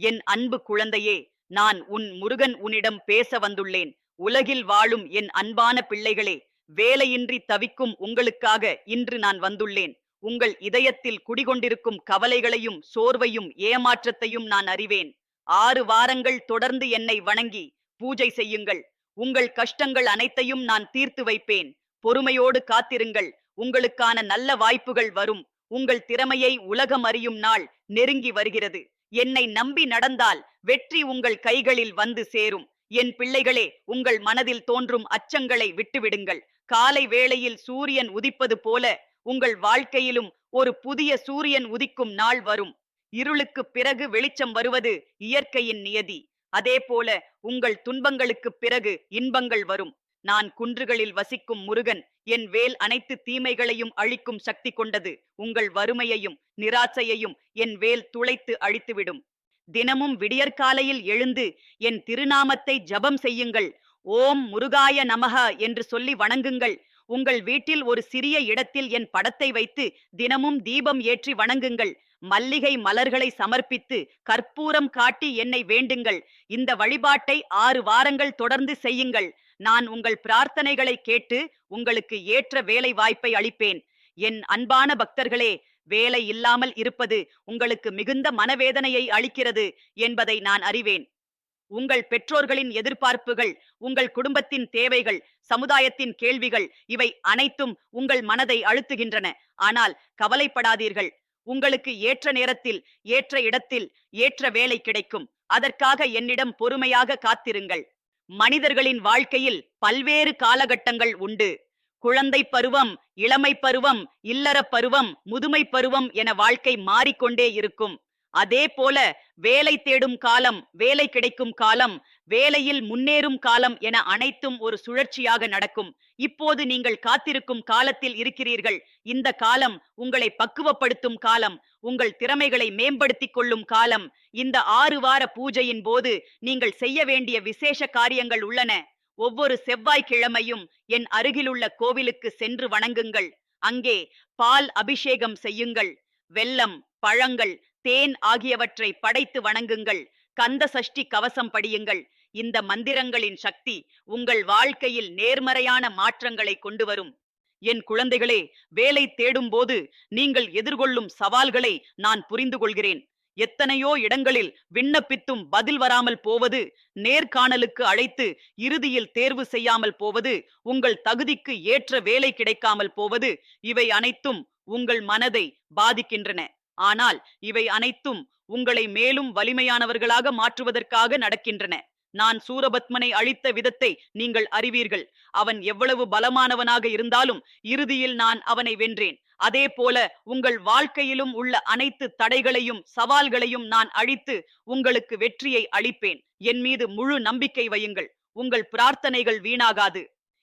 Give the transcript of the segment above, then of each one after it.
என் அன்பு குழந்தையே நான் உன் முருகன் உன்னிடம் பேச வந்துள்ளேன். உலகில் வாழும் என் அன்பான பிள்ளைகளே வேலையின்றி தவிக்கும் உங்களுக்காக இன்று நான் வந்துள்ளேன். உங்கள் இதயத்தில் குடிகொண்டிருக்கும் கவலைகளையும் சோர்வையும் ஏமாற்றத்தையும் நான் அறிவேன். ஆறு வாரங்கள் தொடர்ந்து என்னை வணங்கி பூஜை செய்யுங்கள். உங்கள் கஷ்டங்கள் அனைத்தையும் நான் தீர்த்து வைப்பேன். பொறுமையோடு காத்திருங்கள். உங்களுக்கான நல்ல வாய்ப்புகள் வரும். உங்கள் திறமையை உலகம் அறியும் நாள் நெருங்கி வருகிறது. என்னை நம்பி நடந்தால் வெற்றி உங்கள் கைகளில் வந்து சேரும். என் பிள்ளைகளே உங்கள் மனதில் தோன்றும் அச்சங்களை விட்டுவிடுங்கள். காலை வேளையில் சூரியன் உதிப்பது போல உங்கள் வாழ்க்கையிலும் ஒரு புதிய சூரியன் உதிக்கும் நாள் வரும். இருளுக்கு பிறகு வெளிச்சம் வருவது இயற்கையின் நியதி. அதே போல உங்கள் துன்பங்களுக்குப் பிறகு இன்பங்கள் வரும். நான் குன்றுகளில் வசிக்கும் முருகன் என் வேல் அனைத்து தீமைகளையும் அழிக்கும் சக்தி கொண்டது. உங்கள் வறுமையையும் நிராசையையும் என் வேல் துளைத்து அழித்துவிடும். தினமும் விடியற்காலையில் எழுந்து என் திருநாமத்தை ஜபம் செய்யுங்கள். ஓம் முருகாய நமக என்று சொல்லி வணங்குங்கள். உங்கள் வீட்டில் ஒரு சிறிய இடத்தில் என் படத்தை வைத்து தினமும் தீபம் ஏற்றி வணங்குங்கள். மல்லிகை மலர்களை சமர்ப்பித்து கற்பூரம் காட்டி என்னை வேண்டுங்கள். இந்த வழிபாட்டை ஆறு வாரங்கள் தொடர்ந்து செய்யுங்கள். நான் உங்கள் பிரார்த்தனைகளை கேட்டு உங்களுக்கு ஏற்ற வேலை வாய்ப்பை அளிப்பேன். என் அன்பான பக்தர்களே வேலை இல்லாமல் இருப்பது உங்களுக்கு மிகுந்த மனவேதனையை அளிக்கிறது என்பதை நான் அறிவேன். உங்கள் பெற்றோர்களின் எதிர்பார்ப்புகள் உங்கள் குடும்பத்தின் தேவைகள் சமுதாயத்தின் கேள்விகள் இவை அனைத்தும் உங்கள் மனதை அழுத்துகின்றன. ஆனால் கவலைப்படாதீர்கள். உங்களுக்கு ஏற்ற நேரத்தில் ஏற்ற இடத்தில் ஏற்ற வேலை கிடைக்கும். அதற்காக என்னிடம் பொறுமையாக காத்திருங்கள். மனிதர்களின் வாழ்க்கையில் பல்வேறு காலகட்டங்கள் உண்டு. குழந்தை பருவம் இளமை பருவம் இல்லறப் பருவம் முதுமை பருவம் என வாழ்க்கை மாறிக்கொண்டே இருக்கும். அதே போல வேலை தேடும் காலம் வேலை கிடைக்கும் காலம் வேலையில் முன்னேறும் காலம் என அனைத்தும் ஒரு சுழற்சியாக நடக்கும். இப்போது நீங்கள் காத்திருக்கும் காலத்தில் இருக்கிறீர்கள். இந்த காலம் உங்களை பக்குவப்படுத்தும் காலம் உங்கள் திறமைகளை மேம்படுத்திக் கொள்ளும் காலம். இந்த ஆறு வார பூஜையின் போது நீங்கள் செய்ய வேண்டிய விசேஷ காரியங்கள் உள்ளன. ஒவ்வொரு செவ்வாய்க்கிழமையும் என் அருகிலுள்ள கோவிலுக்கு சென்று வணங்குங்கள். அங்கே பால் அபிஷேகம் செய்யுங்கள். வெல்லம் பழங்கள் தேன் ஆகியவற்றை படைத்து வணங்குங்கள். கந்த சஷ்டி கவசம் படியுங்கள். இந்த மந்திரங்களின் சக்தி உங்கள் வாழ்க்கையில் நேர்மறையான மாற்றங்களை கொண்டு வரும். என் குழந்தைகளே வேலை தேடும் போது நீங்கள் எதிர்கொள்ளும் சவால்களை நான் புரிந்து கொள்கிறேன் எத்தனையோ இடங்களில் விண்ணப்பித்தும் பதில் வராமல் போவது நேர்காணலுக்கு அழைத்து இறுதியில் தேர்வு செய்யாமல் போவது உங்கள் தகுதிக்கு ஏற்ற வேலை கிடைக்காமல் போவது இவை அனைத்தும் உங்கள் மனதை பாதிக்கின்றன. ஆனால் இவை அனைத்தும் உங்களை மேலும் வலிமையானவர்களாக மாற்றுவதற்காக நடக்கின்றன. நான் சூரபத்மனை அழித்த விதத்தை நீங்கள் அறிவீர்கள். அவன் எவ்வளவு பலமானவனாக இருந்தாலும் இறுதியில் நான் அவனை வென்றேன். அதே போல உங்கள் வாழ்க்கையிலும் உள்ள அனைத்து தடைகளையும் சவால்களையும் நான் அழித்து உங்களுக்கு வெற்றியை அளிப்பேன். என் மீது முழு நம்பிக்கை வையுங்கள். உங்கள் பிரார்த்தனைகள் வீணாகாது.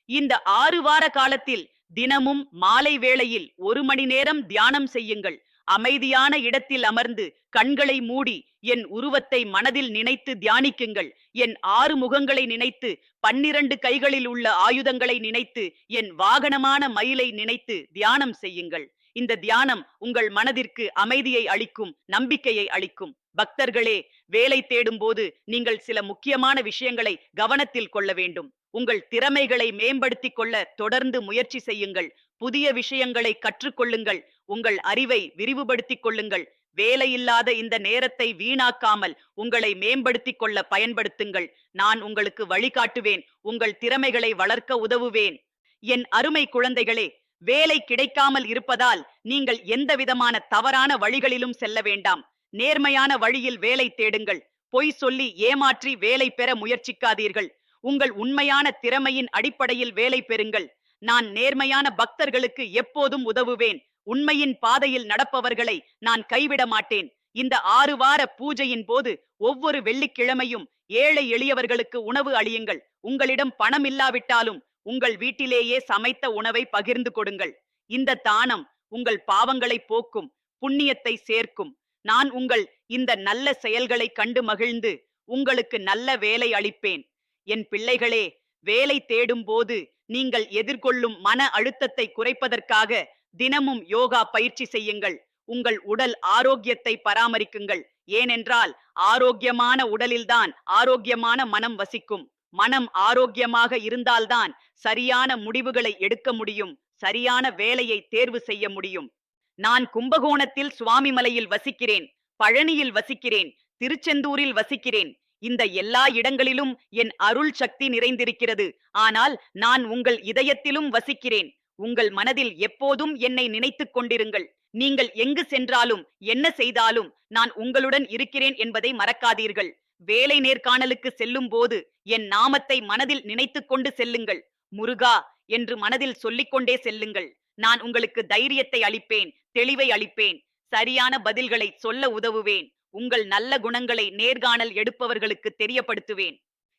இந்த ஆறு வார காலத்தில் தினமும் மாலை வேளையில் ஒரு மணி நேரம் தியானம் செய்யுங்கள். அமைதியான இடத்தில் அமர்ந்து கண்களை மூடி என் உருவத்தை மனதில் நினைத்து தியானிக்குங்கள். என் ஆறு முகங்களை நினைத்து பன்னிரண்டு கைகளில் உள்ள ஆயுதங்களை நினைத்து என் வாகனமான மயிலை நினைத்து தியானம் செய்யுங்கள். இந்த தியானம் உங்கள் மனதிற்கு அமைதியை அளிக்கும் நம்பிக்கையை அளிக்கும். பக்தர்களே வேலை தேடும் போது நீங்கள் சில முக்கியமான விஷயங்களை கவனத்தில் கொள்ள வேண்டும். உங்கள் திறமைகளை மேம்படுத்திக் கொள்ள தொடர்ந்து முயற்சி செய்யுங்கள். புதிய விஷயங்களை கற்றுக்கொள்ளுங்கள். உங்கள் அறிவை விரிவுபடுத்திக் கொள்ளுங்கள். வேலையில்லாத இந்த நேரத்தை வீணாக்காமல் உங்களை மேம்படுத்திக் கொள்ள பயன்படுத்துங்கள். நான் உங்களுக்கு வழிகாட்டுவேன். உங்கள் திறமைகளை வளர்க்க உதவுவேன். என் அருமை குழந்தைகளே வேலை கிடைக்காமல் இருப்பதால் நீங்கள் எந்த விதமான தவறான வழிகளிலும் செல்ல வேண்டாம். நேர்மையான வழியில் வேலை தேடுங்கள். பொய் சொல்லி ஏமாற்றி வேலை பெற முயற்சிக்காதீர்கள். உங்கள் உண்மையான திறமையின் அடிப்படையில் வேலை பெறுங்கள். நான் நேர்மையான பக்தர்களுக்கு எப்போதும் உதவுவேன். உண்மையின் பாதையில் நடப்பவர்களை நான் கைவிட மாட்டேன். இந்த ஆறு வார பூஜையின் போது ஒவ்வொரு வெள்ளிக்கிழமையும் ஏழை எளியவர்களுக்கு உணவு அளியுங்கள். உங்களிடம் பணம் இல்லாவிட்டாலும் உங்கள் வீட்டிலேயே சமைத்த உணவை பகிர்ந்து கொடுங்கள். இந்த தானம் உங்கள் பாவங்களை போக்கும் புண்ணியத்தை சேர்க்கும். நான் உங்கள் இந்த நல்ல செயல்களை கண்டு மகிழ்ந்து உங்களுக்கு நல்ல வேலை அளிப்பேன். என் பிள்ளைகளே வேலை தேடும் போது நீங்கள் எதிர்கொள்ளும் மன அழுத்தத்தை குறைப்பதற்காக தினமும் யோகா பயிற்சி செய்யுங்கள். உங்கள் உடல் ஆரோக்கியத்தை பராமரிக்குங்கள். ஏனென்றால் ஆரோக்கியமான உடலில்தான் ஆரோக்கியமான மனம் வசிக்கும். மனம் ஆரோக்கியமாக இருந்தால்தான் சரியான முடிவுகளை எடுக்க முடியும். சரியான வேலையை தேர்வு செய்ய முடியும். நான் கும்பகோணத்தில் சுவாமிமலையில் வசிக்கிறேன். பழனியில் வசிக்கிறேன். திருச்செந்தூரில் வசிக்கிறேன். இந்த எல்லா இடங்களிலும் என் அருள் சக்தி நிறைந்திருக்கிறது. ஆனால் நான் உங்கள் இதயத்திலும் வசிக்கிறேன். உங்கள் மனதில் எப்போதும் என்னை நினைத்துக் கொண்டிருங்கள். நீங்கள் எங்கு சென்றாலும் என்ன செய்தாலும் நான் உங்களுடன் இருக்கிறேன் என்பதை மறக்காதீர்கள். வேலை நேர்காணலுக்கு செல்லும் போது என் நாமத்தை மனதில் நினைத்துக் கொண்டு செல்லுங்கள். முருகா என்று மனதில் சொல்லிக்கொண்டே செல்லுங்கள். நான் உங்களுக்கு தைரியத்தை அளிப்பேன் தெளிவை அளிப்பேன். சரியான பதில்களை சொல்ல உதவுவேன். உங்கள் நல்ல குணங்களை நேர்காணல் எடுப்பவர்களுக்கு தெரியப்படுத்துவேன்.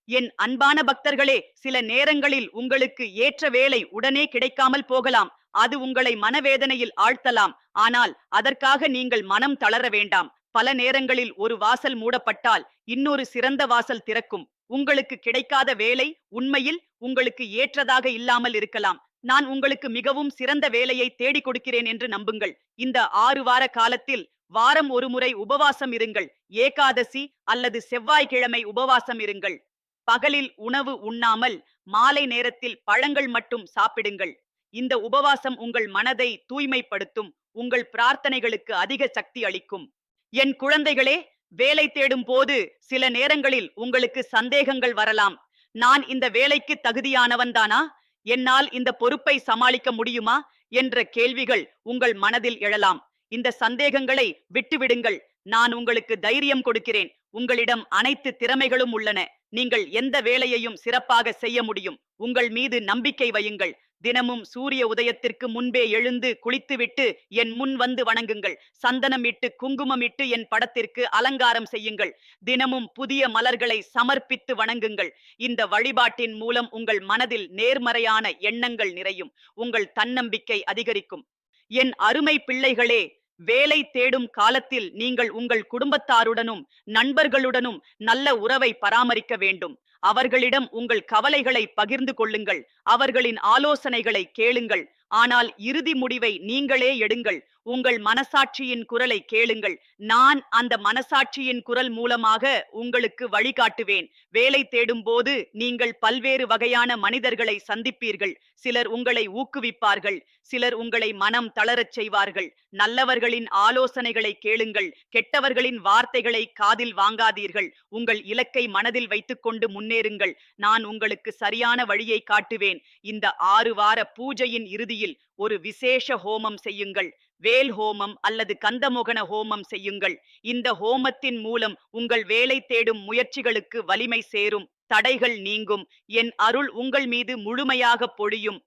என் அன்பான பக்தர்களே சில நேரங்களில் உங்களுக்கு ஏற்ற வேலை உடனே கிடைக்காமல் போகலாம். அது உங்களை மனவேதனையில் ஆழ்த்தலாம். ஆனால் அதற்காக நீங்கள் மனம் தளர வேண்டாம். பல நேரங்களில் ஒரு வாசல் மூடப்பட்டால் இன்னொரு சிறந்த வாசல் திறக்கும். உங்களுக்கு கிடைக்காத வேலை உண்மையில் உங்களுக்கு ஏற்றதாக இல்லாமல் இருக்கலாம். நான் உங்களுக்கு மிகவும் சிறந்த வேலையை தேடிக் கொடுக்கிறேன் என்று நம்புங்கள். இந்த ஆறு வார காலத்தில் வாரம் ஒரு முறை உபவாசம் இருங்கள். ஏகாதசி அல்லது செவ்வாய்க்கிழமை உபவாசம் இருங்கள். பகலில் உணவு உண்ணாமல் மாலை நேரத்தில் பழங்கள் மட்டும் சாப்பிடுங்கள். இந்த உபவாசம் உங்கள் மனதை தூய்மைப்படுத்தும். உங்கள் பிரார்த்தனைகளுக்கு அதிக சக்தி அளிக்கும். என் குழந்தைகளே வேலை தேடும் போது சில நேரங்களில் உங்களுக்கு சந்தேகங்கள் வரலாம். நான் இந்த வேலைக்கு தகுதியானவன்தானா என்னால் இந்த பொறுப்பை சமாளிக்க முடியுமா? என்ற கேள்விகள் உங்கள் மனதில் எழலாம். இந்த சந்தேகங்களை விட்டுவிடுங்கள். நான் உங்களுக்கு தைரியம் கொடுக்கிறேன். உங்களிடம் அனைத்து திறமைகளும் உள்ளன. நீங்கள் எந்த வேலையையும் சிறப்பாக செய்ய முடியும். உங்கள் மீது நம்பிக்கை வையுங்கள். தினமும் சூரிய உதயத்திற்கு முன்பே எழுந்து குளித்துவிட்டு என் முன் வந்து வணங்குங்கள். சந்தனம் இட்டு குங்குமம் இட்டு என் படத்திற்கு அலங்காரம் செய்யுங்கள். தினமும் புதிய மலர்களை சமர்ப்பித்து வணங்குங்கள். இந்த வழிபாட்டின் மூலம் உங்கள் மனதில் நேர்மறையான எண்ணங்கள் நிறையும். உங்கள் தன்னம்பிக்கை அதிகரிக்கும். என் அருமை பிள்ளைகளே வேலை தேடும் காலத்தில் நீங்கள் உங்கள் குடும்பத்தாருடனும் நண்பர்களுடனும் நல்ல உறவை பராமரிக்க வேண்டும். அவர்களிடம் உங்கள் கவலைகளை பகிர்ந்து கொள்ளுங்கள். அவர்களின் ஆலோசனைகளை கேளுங்கள். ஆனால் இறுதி முடிவை நீங்களே எடுங்கள். உங்கள் மனசாட்சியின் குரலை கேளுங்கள். நான் அந்த மனசாட்சியின் குரல் மூலமாக உங்களுக்கு வழிகாட்டுவேன். வேலை தேடும் போது நீங்கள் பல்வேறு வகையான மனிதர்களை சந்திப்பீர்கள். சிலர் உங்களை ஊக்குவிப்பார்கள். சிலர் உங்களை மனம் தளரச் செய்வார்கள். நல்லவர்களின் ஆலோசனைகளை கேளுங்கள். கெட்டவர்களின் வார்த்தைகளை காதில் வாங்காதீர்கள். உங்கள் இலக்கை மனதில் வைத்துக்கொண்டு முன்னேறுங்கள். நான் உங்களுக்கு சரியான வழியை காட்டுவேன். இந்த ஆறு வார பூஜையின் இறுதியில் ஒரு விசேஷ ஹோமம் செய்யுங்கள். வேல் ஹோமம் அல்லது கந்தமோகன ஹோமம் செய்யுங்கள். இந்த ஹோமத்தின் மூலம் உங்கள் வேலை தேடும் முயற்சிகளுக்கு வலிமை சேரும் தடைகள் நீங்கும். என் அருள் உங்கள் மீது முழுமையாக பொழியும்.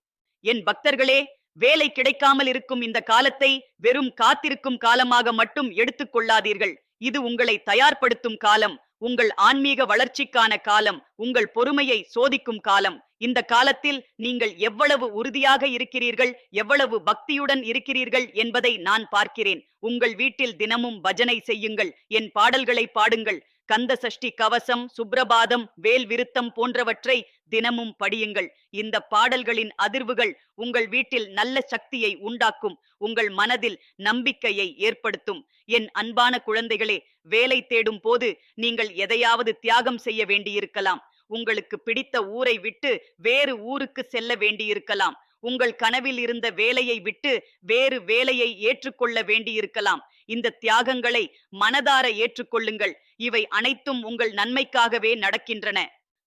என் பக்தர்களே வேலை கிடைக்காமல் இருக்கும் இந்த காலத்தை வெறும் காத்திருக்கும் காலமாக மட்டும் எடுத்துக் கொள்ளாதீர்கள். இது உங்களை தயார்படுத்தும் காலம். உங்கள் ஆன்மீக வளர்ச்சிக்கான காலம் உங்கள் பொறுமையை சோதிக்கும் காலம். இந்த காலத்தில் நீங்கள் எவ்வளவு உறுதியாக இருக்கிறீர்கள் எவ்வளவு பக்தியுடன் இருக்கிறீர்கள் என்பதை நான் பார்க்கிறேன். உங்கள் வீட்டில் தினமும் பஜனை செய்யுங்கள் என் பாடல்களை பாடுங்கள். கந்த சஷ்டி கவசம் சுப்ரபாதம் வேல் விருத்தம் போன்றவற்றை தினமும் படியுங்கள். இந்த பாடல்களின் அதிர்வுகள் உங்கள் வீட்டில் நல்ல சக்தியை உண்டாக்கும் உங்கள் மனதில் நம்பிக்கையை ஏற்படுத்தும். என் அன்பான குழந்தைகளே வேலை தேடும் போது நீங்கள் எதையாவது தியாகம் செய்ய வேண்டியிருக்கலாம். உங்களுக்கு பிடித்த ஊரை விட்டு வேறு ஊருக்கு செல்ல வேண்டியிருக்கலாம். உங்கள் கனவில் இருந்த வேலையை விட்டு வேறு வேலையை ஏற்றுக்கொள்ள வேண்டியிருக்கலாம். இந்த தியாகங்களை மனதார ஏற்றுக்கொள்ளுங்கள். இவை அனைத்தும் உங்கள் நன்மைக்காகவே நடக்கின்றன.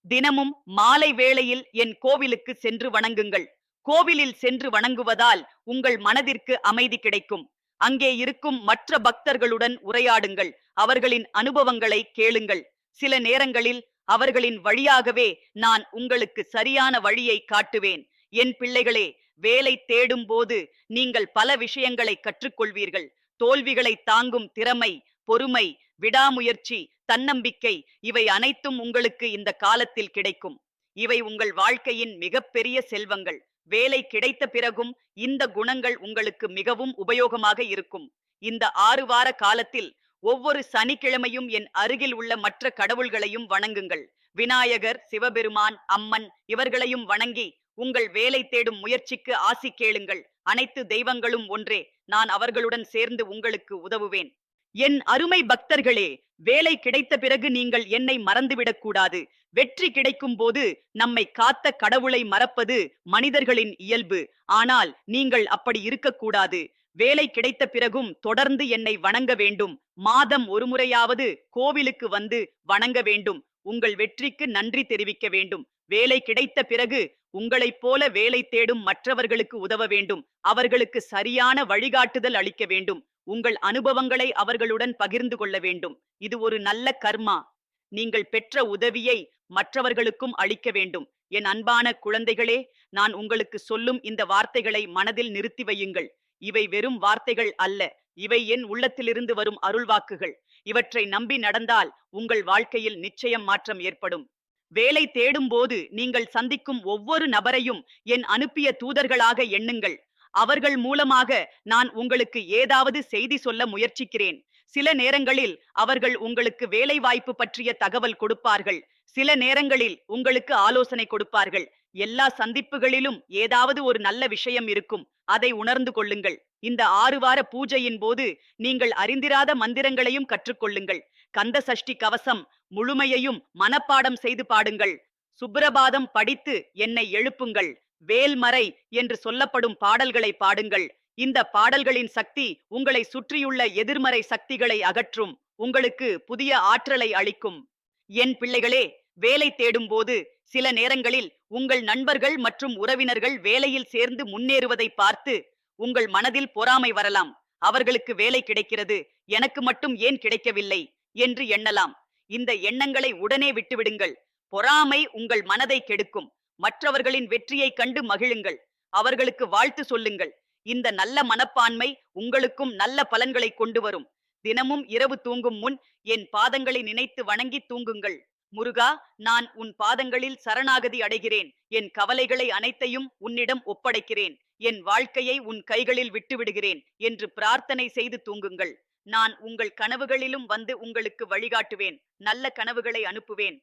தினமும் மாலை வேளையில் என் கோவிலுக்கு சென்று வணங்குங்கள். கோவிலில் சென்று வணங்குவதால் உங்கள் மனதிற்கு அமைதி கிடைக்கும். அங்கே இருக்கும் மற்ற பக்தர்களுடன் உரையாடுங்கள். அவர்களின் அனுபவங்களை கேளுங்கள். சில நேரங்களில் அவர்களின் வழியாகவே நான் உங்களுக்கு சரியான வழியை காட்டுவேன். என் பிள்ளைகளே வேலை தேடும் போது நீங்கள் பல விஷயங்களை கற்றுக்கொள்வீர்கள். தோல்விகளை தாங்கும் திறமை பொறுமை விடாமுயற்சி தன்னம்பிக்கை இவை அனைத்தும் உங்களுக்கு இந்த காலத்தில் கிடைக்கும். இவை உங்கள் வாழ்க்கையின் மிகப்பெரிய செல்வங்கள். வேலை கிடைத்த பிறகும் இந்த குணங்கள் உங்களுக்கு மிகவும் உபயோகமாக இருக்கும். இந்த ஆறு வார காலத்தில் ஒவ்வொரு சனிக்கிழமையும் என் அருகில் உள்ள மற்ற கடவுள்களையும் வணங்குங்கள். விநாயகர் சிவபெருமான் அம்மன் இவர்களையும் வணங்கி உங்கள் வேலை தேடும் முயற்சிக்கு ஆசி கேளுங்கள். அனைத்து தெய்வங்களும் ஒன்றே. நான் அவர்களுடன் சேர்ந்து உங்களுக்கு உதவுவேன். என் அருமை பக்தர்களே வேலை கிடைத்த பிறகு நீங்கள் என்னை மறந்துவிடக் கூடாது. வெற்றி கிடைக்கும் போது நம்மை காத்த கடவுளை மறப்பது மனிதர்களின் இயல்பு. ஆனால் நீங்கள் அப்படி இருக்கக்கூடாது வேலை கிடைத்த பிறகும் தொடர்ந்து என்னை வணங்க வேண்டும். மாதம் ஒருமுறையாவது கோவிலுக்கு வந்து வணங்க வேண்டும். உங்கள் வெற்றிக்கு நன்றி தெரிவிக்க வேண்டும். வேலை கிடைத்த பிறகு உங்களைப் போல வேலை தேடும் மற்றவர்களுக்கு உதவ வேண்டும். அவர்களுக்கு சரியான வழிகாட்டுதல் அளிக்க வேண்டும். உங்கள் அனுபவங்களை அவர்களுடன் பகிர்ந்து கொள்ள வேண்டும். இது ஒரு நல்ல கர்மா. நீங்கள் பெற்ற உதவியை மற்றவர்களுக்கும் அளிக்க வேண்டும். என் அன்பான குழந்தைகளே நான் உங்களுக்கு சொல்லும் இந்த வார்த்தைகளை மனதில் நிறுத்தி வையுங்கள். இவை வெறும் வார்த்தைகள் அல்ல. இவை என் உள்ளத்திலிருந்து வரும் அருள்வாக்குகள். இவற்றை நம்பி நடந்தால் உங்கள் வாழ்க்கையில் நிச்சயம் மாற்றம் ஏற்படும். வேலை தேடும் போது நீங்கள் சந்திக்கும் ஒவ்வொரு நபரையும் என் அனுப்பிய தூதர்களாக எண்ணுங்கள். அவர்கள் மூலமாக நான் உங்களுக்கு ஏதாவது செய்தி சொல்ல முயற்சிக்கிறேன். சில நேரங்களில் அவர்கள் உங்களுக்கு வேலை வாய்ப்பு பற்றிய தகவல் கொடுப்பார்கள். சில நேரங்களில் உங்களுக்கு ஆலோசனை கொடுப்பார்கள். எல்லா சந்திப்புகளிலும் ஏதாவது ஒரு நல்ல விஷயம் இருக்கும். அதை உணர்ந்து கொள்ளுங்கள். இந்த ஆறு வார பூஜையின் போது நீங்கள் அறிந்திராத மந்திரங்களையும் கற்றுக்கொள்ளுங்கள். கந்த சஷ்டி கவசம் முழுமையையும் மனப்பாடம் செய்து பாடுங்கள். சுப்ரபாதம் படித்து என்னை எழுப்புங்கள். வேல்மறை என்று சொல்லப்படும் பாடல்களை பாடுங்கள். இந்த பாடல்களின் சக்தி உங்களை சுற்றியுள்ள எதிர்மறை சக்திகளை அகற்றும். உங்களுக்கு புதிய ஆற்றலை அளிக்கும். என் பிள்ளைகளே வேலை தேடும் போது சில நேரங்களில் உங்கள் நண்பர்கள் மற்றும் உறவினர்கள் வேலையில் சேர்ந்து முன்னேறுவதை பார்த்து உங்கள் மனதில் பொறாமை வரலாம். அவர்களுக்கு வேலை கிடைக்கிறது. எனக்கு மட்டும் ஏன் கிடைக்கவில்லை? என்று எண்ணலாம். இந்த எண்ணங்களை உடனே விட்டுவிடுங்கள். பொறாமை உங்கள் மனதை கெடுக்கும். மற்றவர்களின் வெற்றியை கண்டு மகிழுங்கள். அவர்களுக்கு வாழ்த்து சொல்லுங்கள். இந்த நல்ல மனப்பான்மை உங்களுக்கும் நல்ல பலன்களை கொண்டு வரும். தினமும் இரவு தூங்கும் முன் என் பாதங்களை நினைத்து வணங்கி தூங்குங்கள். முருகா நான் உன் பாதங்களில் சரணாகதி அடைகிறேன். என் கவலைகளை அனைத்தையும் உன்னிடம் ஒப்படைக்கிறேன். என் வாழ்க்கையை உன் கைகளில் விட்டுவிடுகிறேன் என்று பிரார்த்தனை செய்து தூங்குங்கள். நான் உங்கள் கனவுகளிலும் வந்து உங்களுக்கு வழிகாட்டுவேன். நல்ல கனவுகளை அனுப்புவேன்.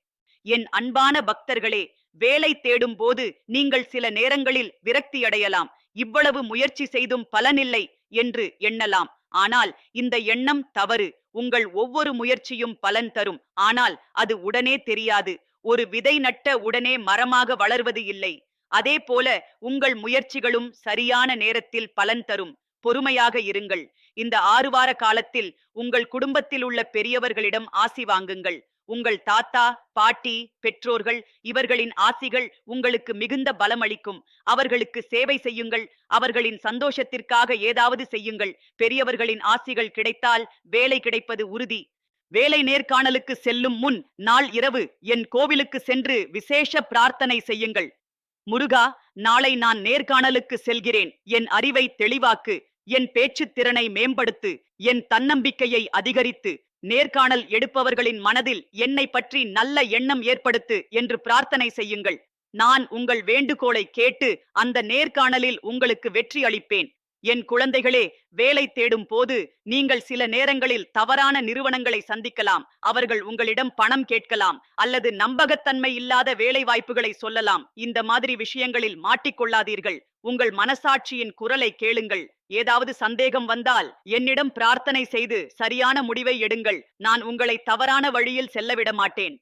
என் அன்பான பக்தர்களே வேலை தேடும் போது நீங்கள் சில நேரங்களில் விரக்தியடையலாம். இவ்வளவு முயற்சி செய்தும் பலனில்லை என்று எண்ணலாம். ஆனால் இந்த எண்ணம் தவறு. உங்கள் ஒவ்வொரு முயற்சியும் பலன் தரும். ஆனால் அது உடனே தெரியாது. ஒரு விதை நட்ட உடனே மரமாக வளர்வது இல்லை. அதே போல உங்கள் முயற்சிகளும் சரியான நேரத்தில் பலன் தரும். பொறுமையாக இருங்கள். இந்த ஆறு வார காலத்தில் உங்கள் குடும்பத்தில் உள்ள பெரியவர்களிடம் ஆசி வாங்குங்கள். உங்கள் தாத்தா பாட்டி பெற்றோர்கள் இவர்களின் ஆசிகள் உங்களுக்கு மிகுந்த பலமளிக்கும். அவர்களுக்கு சேவை செய்யுங்கள். அவர்களின் சந்தோஷத்திற்காக ஏதாவது செய்யுங்கள். பெரியவர்களின் ஆசிகள் கிடைத்தால் வேலை கிடைப்பது உறுதி. வேலை நேர்காணலுக்கு செல்லும் முன் நாள் இரவு என் கோவிலுக்கு சென்று விசேஷ பிரார்த்தனை செய்யுங்கள். முருகா நாளை நான் நேர்காணலுக்கு செல்கிறேன். என் அறிவை தெளிவாக்கு. என் பேச்சுத் திறனை மேம்படுத்து. என் தன்னம்பிக்கையை அதிகரித்து. நேர்காணல் எடுப்பவர்களின் மனதில் என்னை பற்றி நல்ல எண்ணம் ஏற்படுத்து என்று பிரார்த்தனை செய்யுங்கள். நான் உங்கள் வேண்டுகோளை கேட்டு அந்த நேர்காணலில் உங்களுக்கு வெற்றி அளிப்பேன். என் குழந்தைகளே வேலை தேடும் போது நீங்கள் சில நேரங்களில் தவறான நிறுவனங்களை சந்திக்கலாம். அவர்கள் உங்களிடம் பணம் கேட்கலாம் அல்லது நம்பகத்தன்மை இல்லாத வேலை வாய்ப்புகளை சொல்லலாம். இந்த மாதிரி விஷயங்களில் மாட்டிக்கொள்ளாதீர்கள். உங்கள் மனசாட்சியின் குரலை கேளுங்கள். ஏதாவது சந்தேகம் வந்தால் என்னிடம் பிரார்த்தனை செய்து சரியான முடிவை எடுங்கள். நான் உங்களை தவறான வழியில் செல்ல விட மாட்டேன்.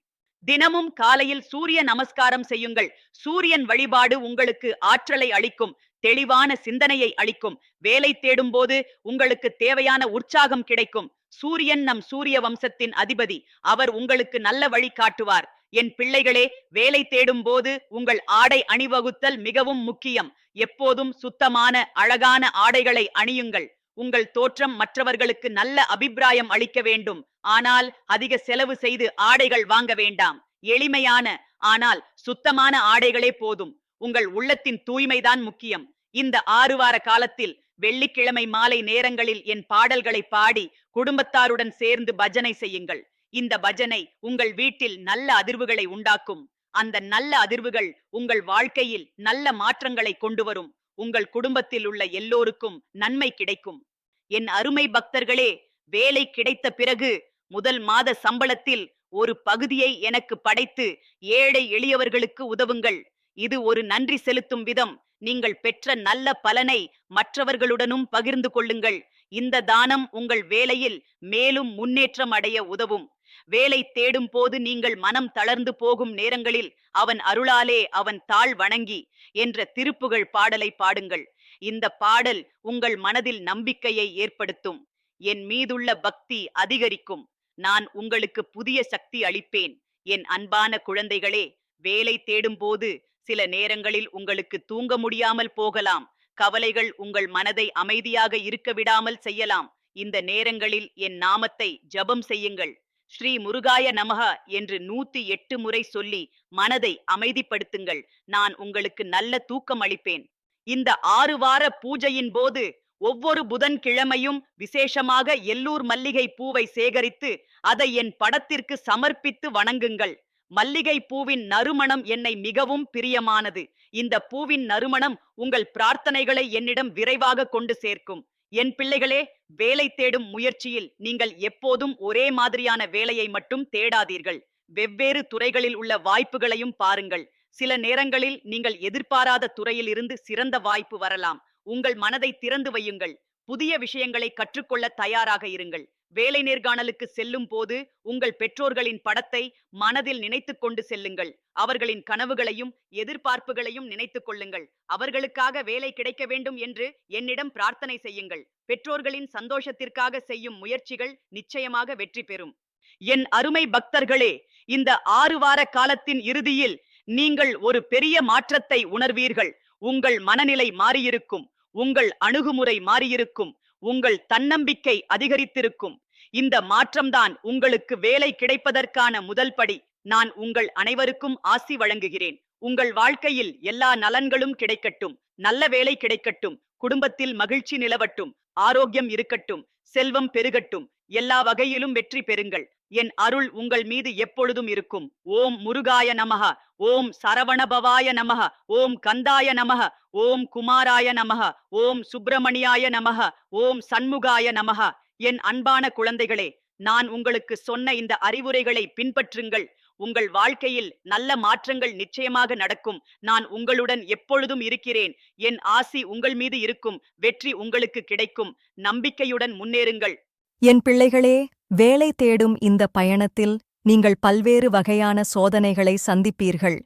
தினமும் காலையில் சூரிய நமஸ்காரம் செய்யுங்கள். சூரியன் வழிபாடு உங்களுக்கு ஆற்றலை அளிக்கும் தெளிவான சிந்தனையை அளிக்கும். வேலை தேடும் போது உங்களுக்கு தேவையான உற்சாகம் கிடைக்கும். சூரியன் நம் சூரிய வம்சத்தின் அதிபதி. அவர் உங்களுக்கு நல்ல வழி காட்டுவார். என் பிள்ளைகளே வேலை தேடும் போது உங்கள் ஆடை அணிவகுத்தல் மிகவும் முக்கியம். எப்போதும் சுத்தமான அழகான ஆடைகளை அணியுங்கள். உங்கள் தோற்றம் மற்றவர்களுக்கு நல்ல அபிப்பிராயம் அளிக்க வேண்டும். ஆனால் அதிக செலவு செய்து ஆடைகள் வாங்க வேண்டாம். எளிமையான ஆனால் சுத்தமான ஆடைகளே போதும். உங்கள் உள்ளத்தின் தூய்மைதான் முக்கியம். இந்த ஆறு வார காலத்தில் வெள்ளிக்கிழமை மாலை நேரங்களில் என் பாடல்களை பாடி குடும்பத்தாருடன் சேர்ந்து பஜனை செய்யுங்கள். இந்த பஜனை உங்கள் வீட்டில் நல்ல அதிர்வுகளை உண்டாக்கும். அந்த நல்ல அதிர்வுகள் உங்கள் வாழ்க்கையில் நல்ல மாற்றங்களை கொண்டு வரும். உங்கள் குடும்பத்தில் உள்ள எல்லோருக்கும் நன்மை கிடைக்கும். என் அருமை பக்தர்களே வேலை கிடைத்த பிறகு முதல் மாத சம்பளத்தில் ஒரு பகுதியை எனக்கு படைத்து ஏழை எளியவர்களுக்கு உதவுங்கள். இது ஒரு நன்றி செலுத்தும் விதம். நீங்கள் பெற்ற நல்ல பலனை மற்றவர்களுடனும் பகிர்ந்து கொள்ளுங்கள். இந்த தானம் உங்கள் வேலையில் மேலும் முன்னேற்றம் அடைய உதவும். வேலை தேடும் போது நீங்கள் மனம் தளர்ந்து போகும் நேரங்களில் அவன் அருளாலே அவன் தாழ் வணங்கி என்ற திருப்புகழ் பாடலை பாடுங்கள். இந்த பாடல் உங்கள் மனதில் நம்பிக்கையை ஏற்படுத்தும். என் மீதுள்ள பக்தி அதிகரிக்கும். நான் உங்களுக்கு புதிய சக்தி அளிப்பேன். என் அன்பான குழந்தைகளே வேலை தேடும் போது சில நேரங்களில் உங்களுக்கு தூங்க முடியாமல் போகலாம். கவலைகள் உங்கள் மனதை அமைதியாக இருக்க விடாமல் செய்யலாம். இந்த நேரங்களில் என் நாமத்தை ஜபம் செய்யுங்கள். ஸ்ரீ முருகாய நமக என்று நூத்தி எட்டு முறை சொல்லி மனதை அமைதிப்படுத்துங்கள். நான் உங்களுக்கு நல்ல தூக்கம் அளிப்பேன். இந்த ஆறு வார பூஜையின் போது ஒவ்வொரு புதன்கிழமையும் விசேஷமாக எல்லூர் மல்லிகை பூவை சேகரித்து அதை என் படத்திற்கு சமர்ப்பித்து வணங்குங்கள். மல்லிகை பூவின் நறுமணம் என்னை மிகவும் பிரியமானது. இந்த பூவின் நறுமணம் உங்கள் பிரார்த்தனைகளை என்னிடம் விரைவாக கொண்டு சேர்க்கும். என் பிள்ளைகளே வேலை தேடும் முயற்சியில் நீங்கள் எப்போதும் ஒரே மாதிரியான வேலையை மட்டும் தேடாதீர்கள். வெவ்வேறு துறைகளில் உள்ள வாய்ப்புகளையும் பாருங்கள். சில நேரங்களில் நீங்கள் எதிர்பாராத துறையில் இருந்து சிறந்த வாய்ப்பு வரலாம். உங்கள் மனதை திறந்து வையுங்கள். புதிய விஷயங்களை கற்றுக்கொள்ள தயாராக இருங்கள். வேலை நேர்காணலுக்கு செல்லும் போது உங்கள் பெற்றோர்களின் படத்தை மனதில் நினைத்து கொண்டு செல்லுங்கள். அவர்களின் கனவுகளையும் எதிர்பார்ப்புகளையும் நினைத்துக் கொள்ளுங்கள். அவர்களுக்காக வேலை கிடைக்க வேண்டும் என்று என்னிடம் பிரார்த்தனை செய்யுங்கள். பெற்றோர்களின் சந்தோஷத்திற்காக செய்யும் முயற்சிகள் நிச்சயமாக வெற்றி பெறும். என் அருமை பக்தர்களே இந்த ஆறு வார காலத்தின் இறுதியில் நீங்கள் ஒரு பெரிய மாற்றத்தை உணர்வீர்கள். உங்கள் மனநிலை மாறியிருக்கும். உங்கள் அணுகுமுறை மாறியிருக்கும். உங்கள் தன்னம்பிக்கை அதிகரித்திருக்கும். இந்த மாற்றம்தான் உங்களுக்கு வேலை கிடைப்பதற்கான முதல் படி. நான் உங்கள் அனைவருக்கும் ஆசி வழங்குகிறேன். உங்கள் வாழ்க்கையில் எல்லா நலன்களும் கிடைக்கட்டும். நல்ல வேலை கிடைக்கட்டும். குடும்பத்தில் மகிழ்ச்சி நிலவட்டும். ஆரோக்கியம் இருக்கட்டும். செல்வம் பெருகட்டும். எல்லா வகையிலும் வெற்றி பெறுங்கள். என் அருள் உங்கள் மீது எப்பொழுதும் இருக்கும். ஓம் முருகாய நமக ஓம் சரவணபவாய நமக ஓம் கந்தாய நமக ஓம் குமாராய நமக ஓம் சுப்பிரமணியாய நமக ஓம் சண்முகாய நமக என் அன்பான குழந்தைகளே நான் உங்களுக்கு சொன்ன இந்த அறிவுரைகளை பின்பற்றுங்கள். உங்கள் வாழ்க்கையில் நல்ல மாற்றங்கள் நிச்சயமாக நடக்கும். நான் உங்களுடன் எப்பொழுதும் இருக்கிறேன். என் ஆசி உங்கள் மீது இருக்கும். வெற்றி உங்களுக்கு கிடைக்கும். நம்பிக்கையுடன் முன்னேறுங்கள். என் பிள்ளைகளே வேலை தேடும் இந்த பயணத்தில் நீங்கள் பல்வேறு வகையான சோதனைகளை சந்திப்பீர்கள்.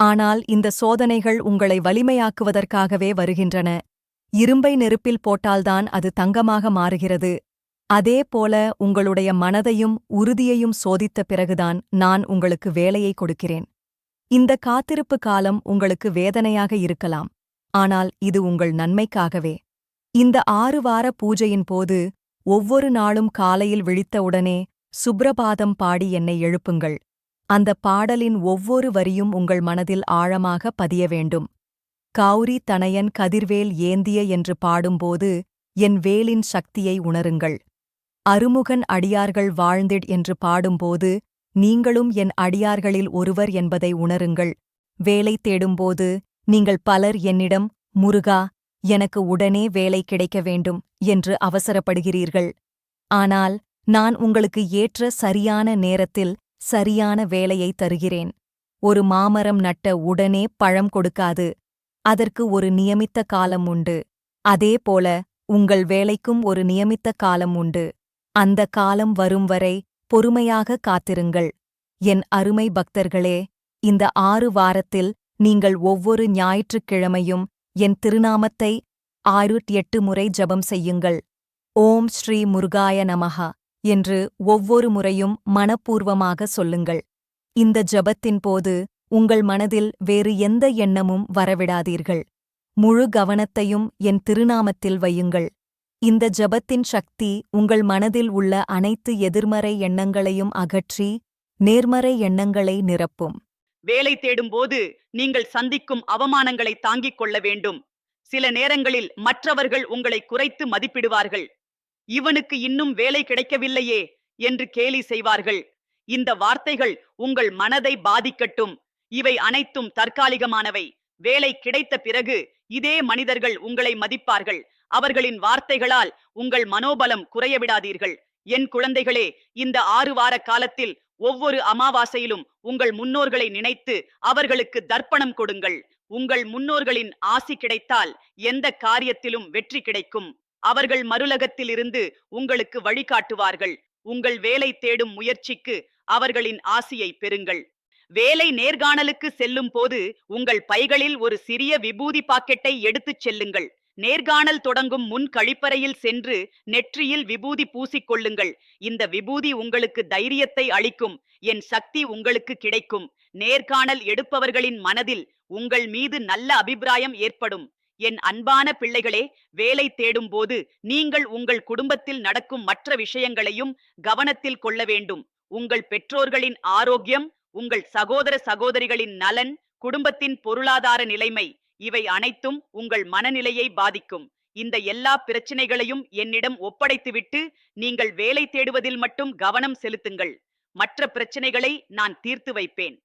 ஆனால் இந்த சோதனைகள் உங்களை வலிமையாக்குவதற்காகவே வருகின்றன. இரும்பை நெருப்பில் போட்டால்தான் அது தங்கமாக மாறுகிறது. அதே போல உங்களுடைய மனதையும் உறுதியையும் சோதித்த பிறகுதான் நான் உங்களுக்கு வேலையை கொடுக்கிறேன். இந்த காத்திருப்பு காலம் உங்களுக்கு வேதனையாக இருக்கலாம். ஆனால் இது உங்கள் நன்மைக்காகவே. இந்த ஆறு வார பூஜையின் போது ஒவ்வொரு நாளும் காலையில் விழித்தவுடனே சுப்ரபாதம் பாடி என்னை எழுப்புங்கள். அந்த பாடலின் ஒவ்வொரு வரியும் உங்கள் மனதில் ஆழமாக பதிய வேண்டும். கௌரி தனையன் கதிர்வேல் ஏந்திய என்று பாடும்போது என் வேலின் சக்தியை உணருங்கள். அருமுகன் அடியார்கள் வாழ்ந்திட் என்று பாடும்போது நீங்களும் என் அடியார்களில் ஒருவர் என்பதை உணருங்கள். வேலை தேடும்போது நீங்கள் பலர் என்னிடம் முருகா எனக்கு உடனே வேலை கிடைக்க வேண்டும் என்று அவசரப்படுகிறீர்கள். ஆனால் நான் உங்களுக்கு ஏற்ற சரியான நேரத்தில் சரியான வேலையை தருகிறேன். ஒரு மாமரம் நட்ட உடனே பழம் கொடுக்காது. அதற்கு ஒரு நியமித்த காலம் உண்டு. அதேபோல உங்கள் வேலைக்கும் ஒரு நியமித்த காலம் உண்டு. அந்த காலம் வரும் வரை பொறுமையாக காத்திருங்கள். என் அருமை பக்தர்களே இந்த ஆறு வாரத்தில் நீங்கள் ஒவ்வொரு ஞாயிற்றுக்கிழமையும் என் திருநாமத்தை ஆயிரத்தி எட்டு முறை ஜபம் செய்யுங்கள். ஓம் ஸ்ரீ முருகாய நமஹா என்று ஒவ்வொரு முறையும் மனப்பூர்வமாக சொல்லுங்கள். இந்த ஜபத்தின் போது உங்கள் மனதில் வேறு எந்த எண்ணமும் வரவிடாதீர்கள். முழு கவனத்தையும் என் திருநாமத்தில் வையுங்கள். இந்த ஜபத்தின் சக்தி உங்கள் மனதில் உள்ள அனைத்து எதிர்மறை எண்ணங்களையும் அகற்றி நேர்மறை எண்ணங்களை நிரப்பும். வேலை தேடும்போது நீங்கள் சந்திக்கும் அவமானங்களை தாங்கிக் கொள்ள வேண்டும். சில நேரங்களில் மற்றவர்கள் உங்களை குறைத்து மதிப்பிடுவார்கள். இவனுக்கு இன்னும் வேலை கிடைக்கவில்லையே என்று கேலி செய்வார்கள். இந்த வார்த்தைகள் உங்கள் மனதை பாதிக்கட்டும். இவை அனைத்தும் தற்காலிகமானவை. வேலை கிடைத்த பிறகு இதே மனிதர்கள் உங்களை மதிப்பார்கள். அவர்களின் வார்த்தைகளால் உங்கள் மனோபலம் குறையவிடாதீர்கள் என் குழந்தைகளே இந்த ஆறு வார காலத்தில் ஒவ்வொரு அமாவாசையிலும் உங்கள் முன்னோர்களை நினைத்து அவர்களுக்கு தர்ப்பணம் கொடுங்கள். உங்கள் முன்னோர்களின் ஆசி கிடைத்தால் எந்த காரியத்திலும் வெற்றி கிடைக்கும். அவர்கள் மருலகத்திலிருந்து உங்களுக்கு வழிகாட்டுவார்கள். உங்கள் வேலை தேடும் முயற்சிக்கு அவர்களின் ஆசியை பெறுங்கள். வேலை நேர்காணலுக்கு செல்லும் போது உங்கள் பைகளில் ஒரு சிறிய விபூதி பாக்கெட்டை எடுத்துச் செல்லுங்கள். நேர்காணல் தொடங்கும் முன் கழிப்பறையில் சென்று நெற்றியில் விபூதி பூசிக்கொள்ளுங்கள் இந்த விபூதி உங்களுக்கு தைரியத்தை அளிக்கும். என் சக்தி உங்களுக்கு கிடைக்கும். நேர்காணல் எடுப்பவர்களின் மனதில் உங்கள் மீது நல்ல அபிப்பிராயம் ஏற்படும். என் அன்பான பிள்ளைகளே வேலை தேடும் போது நீங்கள் உங்கள் குடும்பத்தில் நடக்கும் மற்ற விஷயங்களையும் கவனத்தில் கொள்ள வேண்டும். உங்கள் பெற்றோர்களின் ஆரோக்கியம் உங்கள் சகோதர சகோதரிகளின் நலன் குடும்பத்தின் பொருளாதார நிலைமை இவை அனைத்தும் உங்கள் மனநிலையை பாதிக்கும். இந்த எல்லா பிரச்சனைகளையும் என்னிடம் ஒப்படைத்துவிட்டு நீங்கள் வேலை தேடுவதில் மட்டும் கவனம் செலுத்துங்கள். மற்ற பிரச்சனைகளை நான் தீர்த்து வைப்பேன்.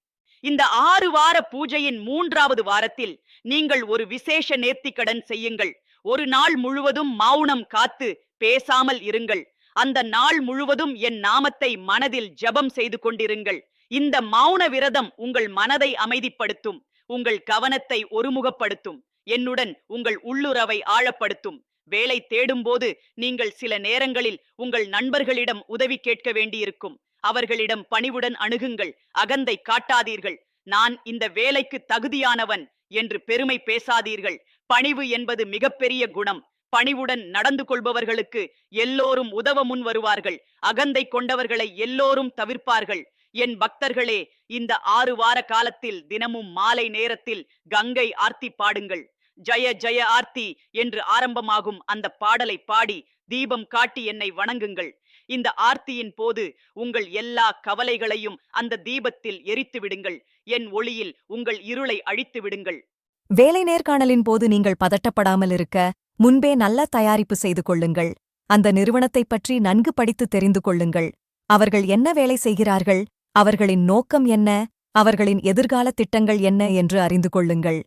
இந்த ஆறு வார பூஜையின் மூன்றாவது வாரத்தில் நீங்கள் ஒரு விசேஷ நேர்த்திக்கடன் செய்யுங்கள். ஒரு நாள் முழுவதும் மௌனம் காத்து பேசாமல் இருங்கள். அந்த நாள் முழுவதும் என் நாமத்தை மனதில் ஜெபம் செய்து கொண்டிருங்கள். இந்த மௌன விரதம் உங்கள் மனதை அமைதிப்படுத்தும். உங்கள் கவனத்தை ஒருமுகப்படுத்தும். என்னுடன் உங்கள் உள்ளுறவை ஆழப்படுத்தும். வேலை தேடும்போது நீங்கள் சில நேரங்களில் உங்கள் நண்பர்களிடம் உதவி கேட்க வேண்டியிருக்கும். அவர்களிடம் பணிவுடன் அணுகுங்கள். அகந்தை காட்டாதீர்கள். நான் இந்த வேலைக்கு தகுதியானவன் என்று பெருமை பேசாதீர்கள். பணிவு என்பது மிகப்பெரிய குணம். பணிவுடன் நடந்து கொள்பவர்களுக்கு எல்லோரும் உதவ முன் வருவார்கள். அகந்தை கொண்டவர்களை எல்லோரும் தவிர்ப்பார்கள். என் பக்தர்களே இந்த ஆறு வார காலத்தில் தினமும் மாலை நேரத்தில் கங்கை ஆர்த்தி பாடுங்கள். ஜய ஜய ஆர்த்தி என்று ஆரம்பமாகும் அந்த பாடலை பாடி தீபம் காட்டி என்னை வணங்குங்கள். இந்த ஆர்த்தியின் போது உங்கள் எல்லா கவலைகளையும் அந்த தீபத்தில் எரித்து விடுங்கள். என் ஒளியில் உங்கள் இருளை அழித்து விடுங்கள். வேலை நேர்காணலின் போது நீங்கள் பதட்டப்படாமல் இருக்க முன்பே நல்ல தயாரிப்பு செய்து கொள்ளுங்கள். அந்த நிறுவனத்தைப் பற்றி நன்கு படித்து தெரிந்து கொள்ளுங்கள். அவர்கள் என்ன வேலை செய்கிறார்கள்? அவர்களின் நோக்கம் என்ன? அவர்களின் எதிர்கால திட்டங்கள் என்ன என்று அறிந்து கொள்ளுங்கள்.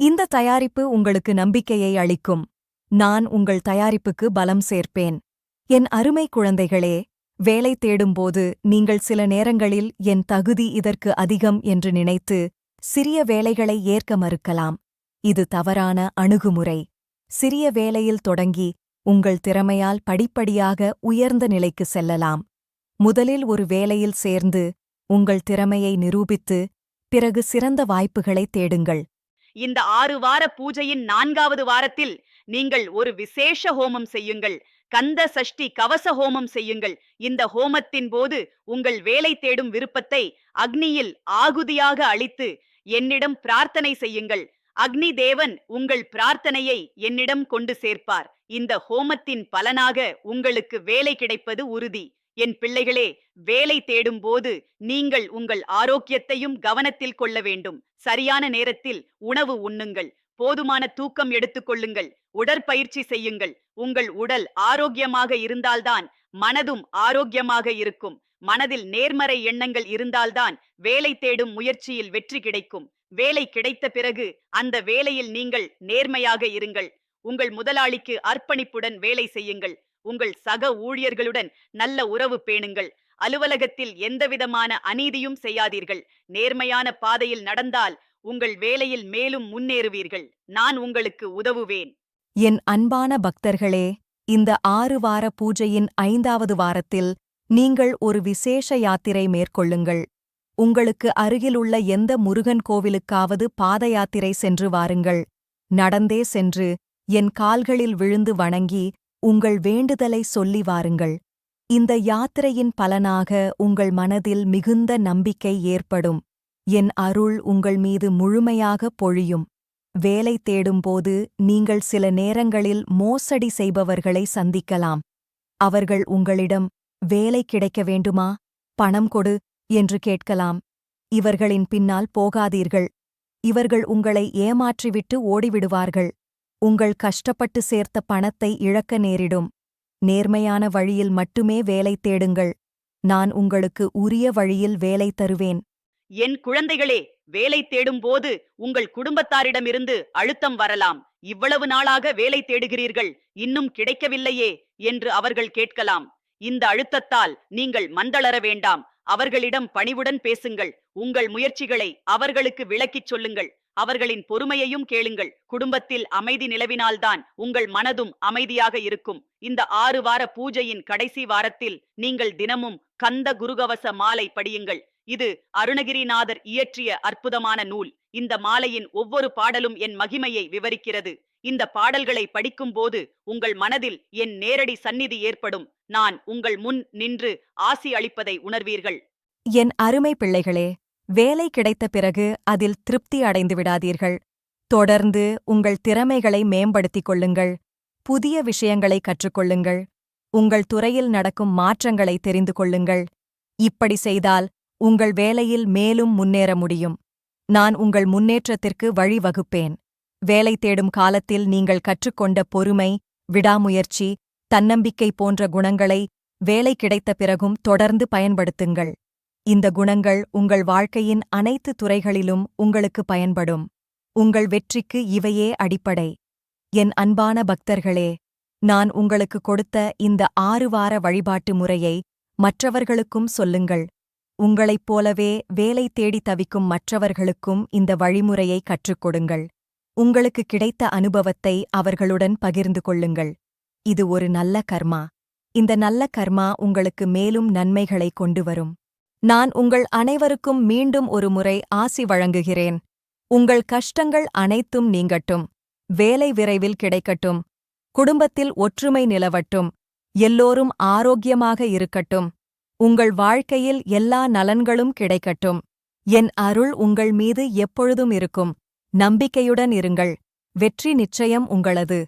இந்த தயாரிப்பு உங்களுக்கு நம்பிக்கையை அளிக்கும். நான் உங்கள் தயாரிப்புக்கு பலம் சேர்ப்பேன். என் அருமை குழந்தைகளே வேலை தேடும்போது நீங்கள் சில நேரங்களில் என் தகுதி இதற்கு அதிகம் என்று நினைத்து சிறிய வேலைகளை ஏற்க மறுக்கலாம். இது தவறான அணுகுமுறை. சிறிய வேலையில் தொடங்கி உங்கள் திறமையால் படிப்படியாக உயர்ந்த நிலைக்கு செல்லலாம். முதலில் ஒரு வேலையில் சேர்ந்து உங்கள் திறமையை நிரூபித்து பிறகு சிறந்த வாய்ப்புகளை தேடுங்கள். இந்த ஆறு வார பூஜையின் நான்காவது வாரத்தில் நீங்கள் ஒரு விசேஷ ஹோமம் செய்யுங்கள். கந்த சஷ்டி கவச ஹோமம் செய்யுங்கள். இந்த ஹோமத்தின் போது உங்கள் வேலை தேடும் விருப்பத்தை அக்னியில் ஆகுதியாக அளித்து என்னிடம் பிரார்த்தனை செய்யுங்கள். அக்னி தேவன் உங்கள் பிரார்த்தனையை என்னிடம் கொண்டு சேர்ப்பார். இந்த ஹோமத்தின் பலனாக உங்களுக்கு வேலை கிடைப்பது உறுதி. என் பிள்ளைகளே வேலை தேடும் போது நீங்கள் உங்கள் ஆரோக்கியத்தையும் கவனத்தில் கொள்ள வேண்டும். சரியான நேரத்தில் உணவு உண்ணுங்கள். போதுமான தூக்கம் எடுத்துக்கொள்ளுங்கள் உடற்பயிற்சி செய்யுங்கள். உங்கள் உடல் ஆரோக்கியமாக இருந்தால்தான் மனதும் ஆரோக்கியமாக இருக்கும். மனதில் நேர்மறை எண்ணங்கள் இருந்தால்தான் வேலை தேடும் முயற்சியில் வெற்றி கிடைக்கும். வேலை கிடைத்த பிறகு அந்த வேலையில் நீங்கள் நேர்மையாக இருங்கள். உங்கள் முதலாளிக்கு அர்ப்பணிப்புடன் வேலை செய்யுங்கள். உங்கள் சக ஊழியர்களுடன் நல்ல உறவு பேணுங்கள். அலுவலகத்தில் எந்தவிதமான அநீதியும் செய்யாதீர்கள். நேர்மையான பாதையில் நடந்தால் உங்கள் வேலையில் மேலும் முன்னேறுவீர்கள். நான் உங்களுக்கு உதவுவேன். என் அன்பான பக்தர்களே இந்த ஆறு வார பூஜையின் ஐந்தாவது வாரத்தில் நீங்கள் ஒரு விசேஷ யாத்திரை மேற்கொள்ளுங்கள். உங்களுக்கு அருகிலுள்ள எந்த முருகன் கோவிலுக்காவது பாத யாத்திரை சென்று வாருங்கள். நடந்தே சென்று என் கால்களில் விழுந்து வணங்கி உங்கள் வேண்டுதலை சொல்லி வாருங்கள். இந்த யாத்திரையின் பலனாக உங்கள் மனதில் மிகுந்த நம்பிக்கை ஏற்படும். என் அருள் உங்கள் மீது முழுமையாக பொழியும். வேலை தேடும்போது நீங்கள் சில நேரங்களில் மோசடி செய்பவர்களை சந்திக்கலாம். அவர்கள் உங்களிடம் வேலை கிடைக்க வேண்டுமா? பணம் கொடு என்று கேட்கலாம். இவர்களின் பின்னால் போகாதீர்கள். இவர்கள் உங்களை ஏமாற்றிவிட்டு ஓடிவிடுவார்கள். உங்கள் கஷ்டப்பட்டு சேர்த்த பணத்தை இழக்க நேரிடும். நேர்மையான வழியில் மட்டுமே வேலை தேடுங்கள். நான் உங்களுக்கு உரிய வழியில் வேலை தருவேன். என் குழந்தைகளே வேலை தேடும் போது உங்கள் குடும்பத்தாரிடமிருந்து அழுத்தம் வரலாம். இவ்வளவு நாளாக வேலை தேடுகிறீர்கள் இன்னும் கிடைக்கவில்லையே என்று அவர்கள் கேட்கலாம். இந்த அழுத்தத்தால் நீங்கள் மந்தளர வேண்டாம். அவர்களிடம் பணிவுடன் பேசுங்கள். உங்கள் முயற்சிகளை அவர்களுக்கு விளக்கிச் சொல்லுங்கள். அவர்களின் பொறுமையையும் கேளுங்கள். குடும்பத்தில் அமைதி நிலவினால்தான் உங்கள் மனதும் அமைதியாக இருக்கும். இந்த ஆறு வார பூஜையின் கடைசி வாரத்தில் நீங்கள் தினமும் கந்த குருகவச மாலை படியுங்கள். இது அருணகிரிநாதர் இயற்றிய அற்புதமான நூல். இந்த மாலையின் ஒவ்வொரு பாடலும் என் மகிமையை விவரிக்கிறது. இந்த பாடல்களை படிக்கும்போது உங்கள் மனதில் என் நேரடி சந்நிதி ஏற்படும். நான் உங்கள் முன் நின்று ஆசி அளிப்பதை உணர்வீர்கள். என் அருமை பிள்ளைகளே வேலை கிடைத்த பிறகு அதில் திருப்தி அடைந்து விடாதீர்கள். தொடர்ந்து உங்கள் திறமைகளை மேம்படுத்திக் கொள்ளுங்கள். புதிய விஷயங்களை கற்றுக்கொள்ளுங்கள் உங்கள் துறையில் நடக்கும் மாற்றங்களை தெரிந்து கொள்ளுங்கள். இப்படி செய்தால் உங்கள் வேலையில் மேலும் முன்னேற முடியும். நான் உங்கள் முன்னேற்றத்திற்கு வழிவகுப்பேன். வேலை தேடும் காலத்தில் நீங்கள் கற்றுக்கொண்ட பொறுமை விடாமுயற்சி தன்னம்பிக்கை போன்ற குணங்களை வேலை கிடைத்த பிறகும் தொடர்ந்து பயன்படுத்துங்கள். இந்த குணங்கள் உங்கள் வாழ்க்கையின் அனைத்து துறைகளிலும் உங்களுக்கு பயன்படும். உங்கள் வெற்றிக்கு இவையே அடிப்படை. என் அன்பான பக்தர்களே நான் உங்களுக்கு கொடுத்த இந்த ஆறு வார வழிபாட்டு முறையை மற்றவர்களுக்கும் சொல்லுங்கள். உங்களைப் போலவே வேலை தேடி தவிக்கும் மற்றவர்களுக்கும் இந்த வழிமுறையை கற்றுக் கொடுங்கள். உங்களுக்கு கிடைத்த அனுபவத்தை அவர்களுடன் பகிர்ந்து கொள்ளுங்கள். இது ஒரு நல்ல கர்மா. இந்த நல்ல கர்மா உங்களுக்கு மேலும் நன்மைகளை கொண்டு வரும். நான் உங்கள் அனைவருக்கும் மீண்டும் ஒரு முறை ஆசி வழங்குகிறேன். உங்கள் கஷ்டங்கள் அனைத்தும் நீங்கட்டும். வேலை விரைவில் கிடைக்கட்டும். குடும்பத்தில் ஒற்றுமை நிலவட்டும். எல்லோரும் ஆரோக்கியமாக இருக்கட்டும். உங்கள் வாழ்க்கையில் எல்லா நலன்களும் கிடைக்கட்டும். என் அருள் உங்கள் மீது எப்பொழுதும் இருக்கும். நம்பிக்கையுடன் இருங்கள். வெற்றி நிச்சயம் உங்களது.